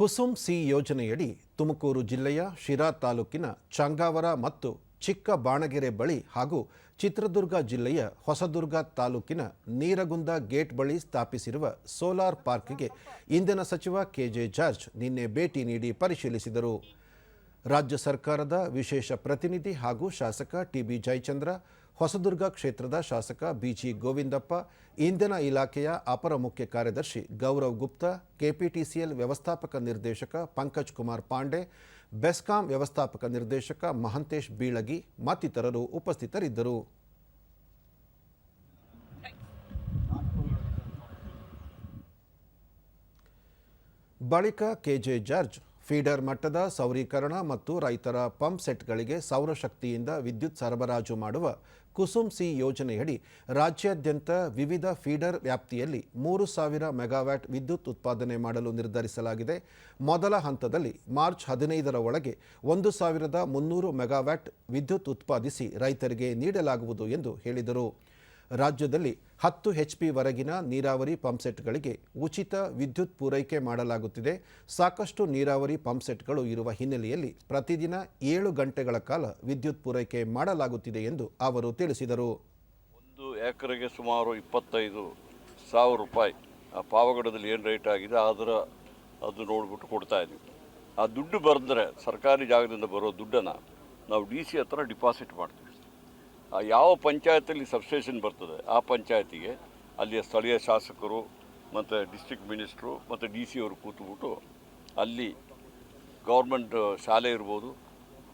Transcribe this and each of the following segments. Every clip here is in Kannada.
ಕುಸುಮ್ ಸಿ ಯೋಜನೆಯಡಿ ತುಮಕೂರು ಜಿಲ್ಲೆಯ ಶಿರಾ ತಾಲೂಕಿನ ಚಂಗಾವರ ಮತ್ತು ಚಿಕ್ಕ ಬಾಣಗೆರೆ ಬಳಿ ಹಾಗೂ ಚಿತ್ರದುರ್ಗ ಜಿಲ್ಲೆಯ ಹೊಸದುರ್ಗ ತಾಲೂಕಿನ ನೀರಗುಂದ ಗೇಟ್ ಬಳಿ ಸ್ಥಾಪಿಸಿರುವ ಸೋಲಾರ್ ಪಾರ್ಕ್ಗೆ ಇಂಧನ ಸಚಿವ ಕೆಜೆ ಜಾರ್ಜ್ ನಿನ್ನೆ ಭೇಟಿ ನೀಡಿ ಪರಿಶೀಲಿಸಿದರು. ರಾಜ್ಯ ಸರ್ಕಾರದ ವಿಶೇಷ ಪ್ರತಿನಿಧಿ ಹಾಗೂ ಶಾಸಕ ಟಿಬಿ ಜಯಚಂದ್ರ ಹೊಸದುರ್ಗ ಕ್ಷೇತ್ರದ ಶಾಸಕ ಬಿಜಿ ಗೋವಿಂದಪ್ಪ, ಇಂಧನ ಇಲಾಖೆಯ ಅಪರ ಮುಖ್ಯ ಕಾರ್ಯದರ್ಶಿ ಗೌರವ್ ಗುಪ್ತಾ, ಕೆಪಿಟಿಸಿಎಲ್ ವ್ಯವಸ್ಥಾಪಕ ನಿರ್ದೇಶಕ ಪಂಕಜ್ ಕುಮಾರ್ ಪಾಂಡೆ, ಬೆಸ್ಕಾಂ ವ್ಯವಸ್ಥಾಪಕ ನಿರ್ದೇಶಕ ಮಹಂತೇಶ್ ಬೀಳಗಿ ಮತ್ತಿತರರು ಉಪಸ್ಥಿತರಿದ್ದರು. ಬಳಿಕ ಕೆಜೆ ಜಾರ್ಜ್ ಫೀಡರ್ ಮಟ್ಟದ ಸೌರೀಕರಣ ಮತ್ತು ರೈತರ ಪಂಪ್ ಸೆಟ್ಗಳಿಗೆ ಸೌರಶಕ್ತಿಯಿಂದ ವಿದ್ಯುತ್ ಸರಬರಾಜು ಮಾಡುವ ಕುಸುಮ್ ಸಿ ಯೋಜನೆಯಡಿ ರಾಜ್ಯಾದ್ಯಂತ ವಿವಿಧ ಫೀಡರ್ ವ್ಯಾಪ್ತಿಯಲ್ಲಿ ಮೂರು ಸಾವಿರ ಮೆಗಾವ್ಯಾಟ್ ವಿದ್ಯುತ್ ಉತ್ಪಾದನೆ ಮಾಡಲು ನಿರ್ಧರಿಸಲಾಗಿದೆ. ಮೊದಲ ಹಂತದಲ್ಲಿ ಮಾರ್ಚ್ ಹದಿನೈದರ ಒಳಗೆ ಒಂದು ಸಾವಿರದ ಮುನ್ನೂರು ಮೆಗಾವ್ಯಾಟ್ ವಿದ್ಯುತ್ ಉತ್ಪಾದಿಸಿ ರೈತರಿಗೆ ನೀಡಲಾಗುವುದು ಎಂದು ಹೇಳಿದರು. ರಾಜ್ಯದಲ್ಲಿ ಹತ್ತು ಎಚ್ಪಿ ವರೆಗಿನ ನೀರಾವರಿ ಪಂಪ್ಸೆಟ್ಗಳಿಗೆ ಉಚಿತ ವಿದ್ಯುತ್ ಪೂರೈಕೆ ಮಾಡಲಾಗುತ್ತಿದೆ. ಸಾಕಷ್ಟು ನೀರಾವರಿ ಪಂಪ್ಸೆಟ್ಗಳು ಇರುವ ಹಿನ್ನೆಲೆಯಲ್ಲಿ ಪ್ರತಿದಿನ ಏಳು ಗಂಟೆಗಳ ಕಾಲ ವಿದ್ಯುತ್ ಪೂರೈಕೆ ಮಾಡಲಾಗುತ್ತಿದೆ ಎಂದು ಅವರು ತಿಳಿಸಿದರು. ಒಂದು ಎಕರೆಗೆ ಸುಮಾರು ಇಪ್ಪತ್ತೈದು ಸಾವಿರ ರೂಪಾಯಿ. ಆ ಪಾವಗಡದಲ್ಲಿ ಏನು ರೇಟ್ ಆಗಿದೆ ಅದರ ಅದು ನೋಡಿಬಿಟ್ಟು ಕೊಡ್ತಾ ಇದ್ದೀವಿ. ಆ ದುಡ್ಡು ಬರೆದ್ರೆ ಸರ್ಕಾರಿ ಜಾಗದಿಂದ ಬರೋ ದುಡ್ಡನ್ನು ನಾವು ಡಿ ಸಿ ಹತ್ರ ಡಿಪಾಸಿಟ್ ಮಾಡ್ತೀವಿ. ಯಾವ ಪಂಚಾಯತಲ್ಲಿ ಸಬ್ಸ್ಟೇಷನ್ ಬರ್ತದೆ ಆ ಪಂಚಾಯತಿಗೆ ಅಲ್ಲಿಯ ಸ್ಥಳೀಯ ಶಾಸಕರು ಮತ್ತು ಡಿಸ್ಟ್ರಿಕ್ಟ್ ಮಿನಿಸ್ಟ್ರು ಮತ್ತು ಡಿ ಸಿ ಅವರು ಕೂತ್ಬಿಟ್ಟು ಅಲ್ಲಿ ಗೌರ್ಮೆಂಟ್ ಶಾಲೆ ಇರ್ಬೋದು,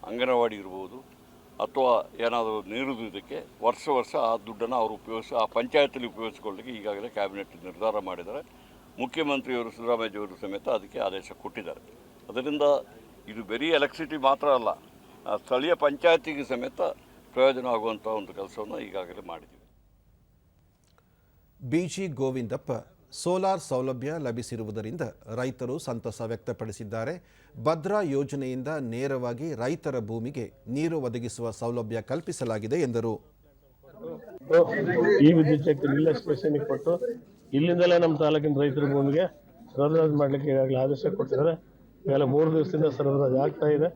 ಅಂಗನವಾಡಿ ಇರ್ಬೋದು ಅಥವಾ ಏನಾದರೂ ಇದಕ್ಕೆ ವರ್ಷ ವರ್ಷ ಆ ದುಡ್ಡನ್ನು ಅವರು ಉಪಯೋಗಿಸಿ ಆ ಪಂಚಾಯತಲ್ಲಿ ಉಪಯೋಗಿಸ್ಕೊಳ್ಳಿಕ್ಕೆ ಈಗಾಗಲೇ ಕ್ಯಾಬಿನೆಟ್ ನಿರ್ಧಾರ ಮಾಡಿದ್ದಾರೆ. ಮುಖ್ಯಮಂತ್ರಿಯವರು ಸಿದ್ದರಾಮಯ್ಯವರು ಸಮೇತ ಅದಕ್ಕೆ ಆದೇಶ ಕೊಟ್ಟಿದ್ದಾರೆ. ಅದರಿಂದ ಇದು ಬರೀ ಎಲೆಕ್ಟ್ರಿಸಿಟಿ ಮಾತ್ರ ಅಲ್ಲ ಸ್ಥಳೀಯ ಪಂಚಾಯತಿಗೆ ಸಮೇತ ಪ್ರಯೋಜನ ಆಗುವಂಥ ಒಂದು ಕೆಲಸವನ್ನು ಈಗಾಗಲೇ ಮಾಡಿದ್ದೀವಿ. ಬಿಜಿ ಗೋವಿಂದಪ್ಪ ಸೋಲಾರ್ ಸೌಲಭ್ಯ ಲಭಿಸಿರುವುದರಿಂದ ರೈತರು ಸಂತಸ ವ್ಯಕ್ತಪಡಿಸಿದ್ದಾರೆ. ಭದ್ರಾ ಯೋಜನೆಯಿಂದ ನೇರವಾಗಿ ರೈತರ ಭೂಮಿಗೆ ನೀರು ಒದಗಿಸುವ ಸೌಲಭ್ಯ ಕಲ್ಪಿಸಲಾಗಿದೆ ಎಂದರು. ಈ ವಿದ್ಯುತ್ ಶಕ್ತಿ ಇಲ್ಲ ಸ್ಟೇಷನ್ಗೆ ಕೊಟ್ಟು ಇಲ್ಲಿಂದಲೇ ನಮ್ಮ ತಾಲೂಕಿನ ರೈತರ ಭೂಮಿಗೆ ಸರಬರಾಜು ಮಾಡಲಿಕ್ಕೆ ಈಗಾಗಲೇ ಆದೇಶ ಕೊಟ್ಟಿದ್ದಾರೆ. ಈಗಾಗಲೇ ಮೂರು ದಿವಸದಿಂದ ಸರಬರಾಜು ಆಗ್ತಾ ಇದೆ.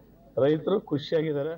ರೈತರು ಖುಷಿಯಾಗಿದ್ದಾರೆ.